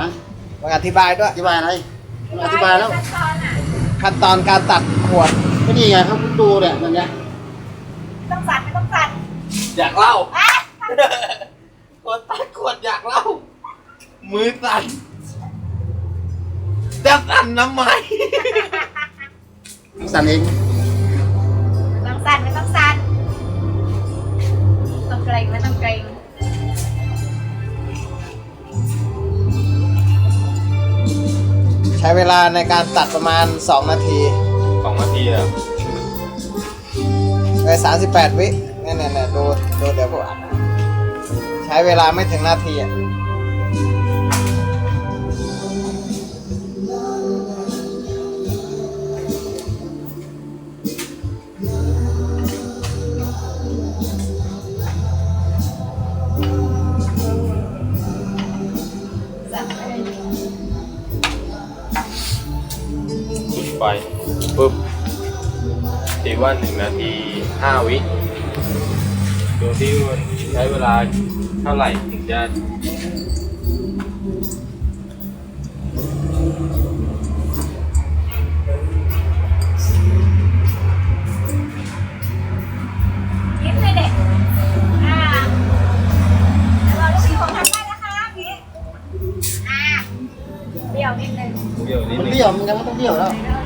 นะมาอธิบายด้วย อธิบายอะไรอธิบายแล้วขั้นตอนการตัดขวดก็นี่ไงครับคุณดูเนี่ยมันเนี้ยต้องสั่นไม่ต้องสั่นอยากเล่าคนตัดขวดอยากเล่า มือสั่นจะสั่นทำไมสั่นเองไม่ต้องสั่นไม่ต้องสั่นต้องเกรงไม่ต้องเกรง ช้เวลาในการตัดประมาณ 2 นาทีสองนาทีอะเลย38 วิเนี่ยเนี่ยเนี่ยดูดูเดี๋ยวผมอ่านใช้เวลาไม่ถึงนาทีอะ ไฟปุ๊บตีว่าหนึ่งนาทีห้าวิดูที่ว่าใช้เวลาเท่าไหร่ถึงจะยิ้มเลยเด็กอ่าแล้วเราลูกพี่ผมทำได้นะคะพี่อ่าเดี่ยวนิดนึงเบี้ยวนิดมันนึงเบี้ยวมันยังไม่ต้องเบี้ยวแล้ว เ